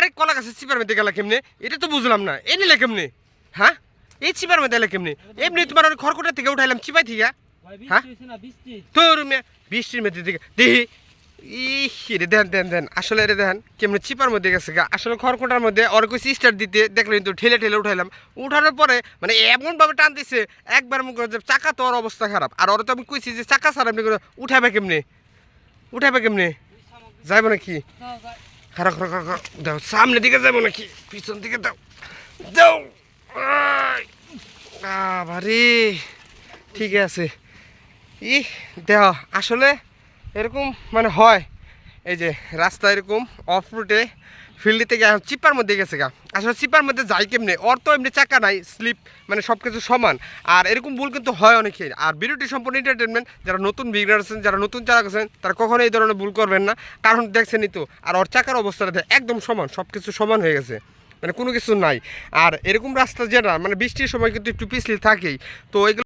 আরেক কলা গাছের চিপার মধ্যে গেলা কেমনে? এটা তো বুঝলাম না। এ নিলে কেমনে? হ্যাঁ? এই চিপার মধ্যে এলে কেমনে? এমনি তোমার ওই খড়কুটা থেকে উঠাইলাম চিপাই থেকে। হ্যাঁ? তোর মেয়ে বৃষ্টির মধ্যে দিকে দেখি ইহ রে দেন দেন দেন। আসলে রে দেন কেমনে চিপার মধ্যে গেছে গা। আসলে খড়কুটার মধ্যে ওর কইছি স্টার্ট দিতে। দেখলেন তো ঠেলে ঠেলে উঠাইলাম। উঠানোর পরে মানে এমনভাবে টান দিছে একবার মুখ যে চাকা তো ওর অবস্থা খারাপ। আর ওর তো আমি কইছি যে চাকা ছাড়া আপনি উঠাবে কেমনে? উঠাবে কেমনে? যাইব নাকি? খারাপ খারাপ খারাপ দাও, সামনে দিকে যাব নাকি? পিছন দিকে দাও। দাও। ভারি ঠিক আছে। ই দেহ আসলে এরকম মানে হয়। এই যে রাস্তা এরকম অফ রুটে ফিল্ডে থেকে এখন চিপার মধ্যে গেছে গা। আসলে চিপার মধ্যে যাই কেমনে? ওর তো এমনি চাকা নাই স্লিপ মানে সব কিছু সমান। আর এরকম ভুল কিন্তু হয় অনেকেই। আর বিরতি সম্পূর্ণ এন্টারটেনমেন্ট যারা নতুন বিগনার আছেন, যারা নতুন চালক আছেন, তারা কখনো এই ধরনের ভুল করবেন না। কারণ দেখছেনই তো, আর ওর চাকার অবস্থাটা একদম সমান সব কিছু সমান হয়ে গেছে। মানে কোনো কিছু নাই। আর এরকম রাস্তা যেটা মানে বৃষ্টির সময় কিন্তু একটু পিছলি থাকেই। তো এগুলো